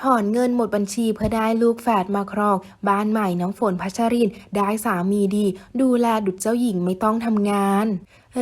ถอนเงินหมดบัญชีเพื่อได้ลูกแฝดมาครองบ้านใหม่น้ำฝนพัชรินได้สามีดี ดูแลดุจเจ้าหญิงไม่ต้องทำงาน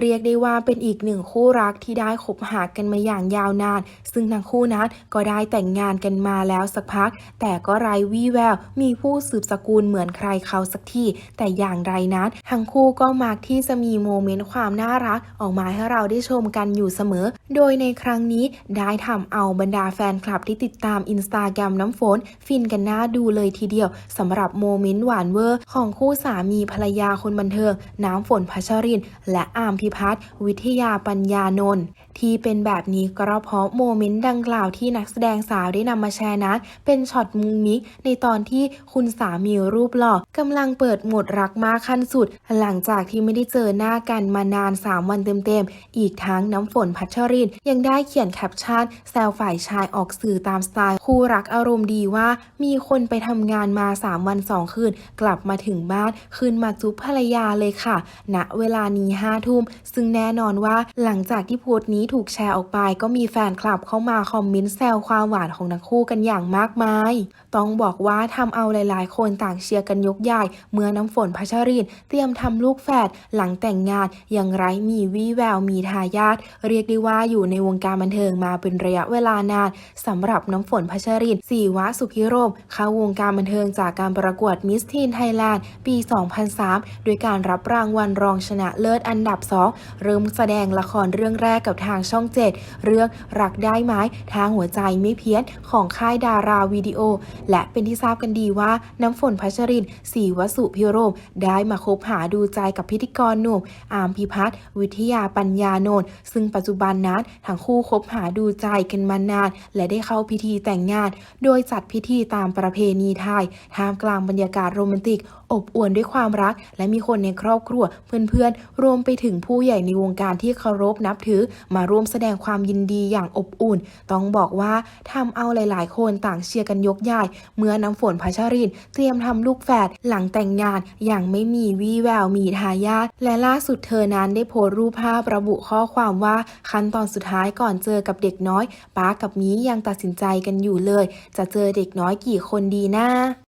เรียกได้ว่าเป็นอีกหนึ่งคู่รักที่ได้คบหากันมาอย่างยาวนาน ซึ่งทั้งคู่นั้นก็ได้แต่งงานกันมาแล้วสักพัก แต่ก็ไร้วี่แวว มีผู้สืบสกุลเหมือนใครเขาสักทีแต่อย่างไรนั้นทั้งคู่ก็มักที่จะมีโมเมนต์ความน่ารัก ออกมาให้เราได้ชมกันอยู่เสมอ โดยในครั้งนี้ได้ทำเอาบรรดาแฟนคลับที่ติดตามอินสตาแกรมน้ำฝน ฟินกันหน้าดูเลยทีเดียวสำหรับโมเมนต์หวานเวอร์ของคู่สามีภรรยาคนบันเทิงน้ำฝนพัชริน และอามพิพัฒน์วิทยาปัญญานนท์ ที่เป็นแบบนี้ก็เพราะโมเมนต์ดังกล่าวที่นักแสดงสาวได้นำมาแชร์นั้นเป็นช็อตมุงมิกในตอนที่คุณสามีรูปหล่อกำลังเปิดหมดรักมากขั้นสุด หลังจากที่ไม่ได้เจอหน้ากันมานาน 3 วันเต็มๆ อีกทั้งน้ำฝนพัชรินยังได้เขียนแคปชั่นแซวฝ่ายชายออกสื่อตามสไตล์คู่รักอารมณ์ดีว่า มีคนไปทำงานมา 3 วัน 2 คืน กลับมาถึงบ้านคืนมาจุ๊บภรรยาเลยค่ะณเวลานี้5ทุ่มซึ่งแน่นอนว่าหลังจากที่โพสต์นี้ถูกแชร์ออกไปก็มีแฟนคลับเข้ามาคอมเมนต์แซวความหวานของทั้งคู่กันอย่างมากมาย ต้องบอกว่าทำเอาหลายๆ คนต่างเชียร์กันยกใหญ่เมื่อน้ำฝนพัชรินเตรียมทำลูกแฝดหลังแต่งงานยังไร้มีวี่แววมีทายาทเรียกได้ว่าอยู่ในวงการบันเทิงมาเป็นระยะเวลานานสำหรับน้ำฝนพัชรินสีวะสุพิโรมเข้าวงการบันเทิงจากการประกวดมิสทีนไทยแลนด์ปี 2003 โดยการรับรางวัลรองชนะเลิศอันดับ 2 เริ่มแสดงละครเรื่องแรกกับทางช่อง 7 เรื่องรักได้ไหมทางหัวใจไม่เพี้ยนของค่ายดาราวิดีโอ และเป็นที่ทราบกันดีว่าน้ำฝนพัชรินศรีวสุพิโรม ได้มาคบหาดูใจกับพิธีกรหนุ่มอามพิพัฒน์วิทยาปัญญานนท์ซึ่งปัจจุบันนั้นทั้งคู่คบหาดูใจกันมานาน และได้เข้าพิธีแต่งงาน โดยจัดพิธีตามประเพณีไทยท่ามกลางบรรยากาศโรแมนติก อบอวลด้วยความรัก และมีคนในครอบครัวเพื่อนๆรวมไปถึงผู้ใหญ่ในวงการที่เคารพนับถือมาร่วมแสดงความยินดีอย่างอบอุ่น ต้องบอกว่าทำเอาหลาย ๆ คนต่างเชียร์กันยกใหญ่เมื่อน้ำฝนพัชริน เตรียมทำลูกแฝดหลังแต่งงานอย่างไม่มีวี่แววมีทายาทและล่าสุดเธอนั้นได้โพสต์รูปภาพระบุข้อความว่าขั้นตอนสุดท้ายก่อนเจอกับเด็กน้อยป้ากับมียังตัดสินใจกันอยู่เลย จะเจอเด็กน้อยกี่คนดีนะ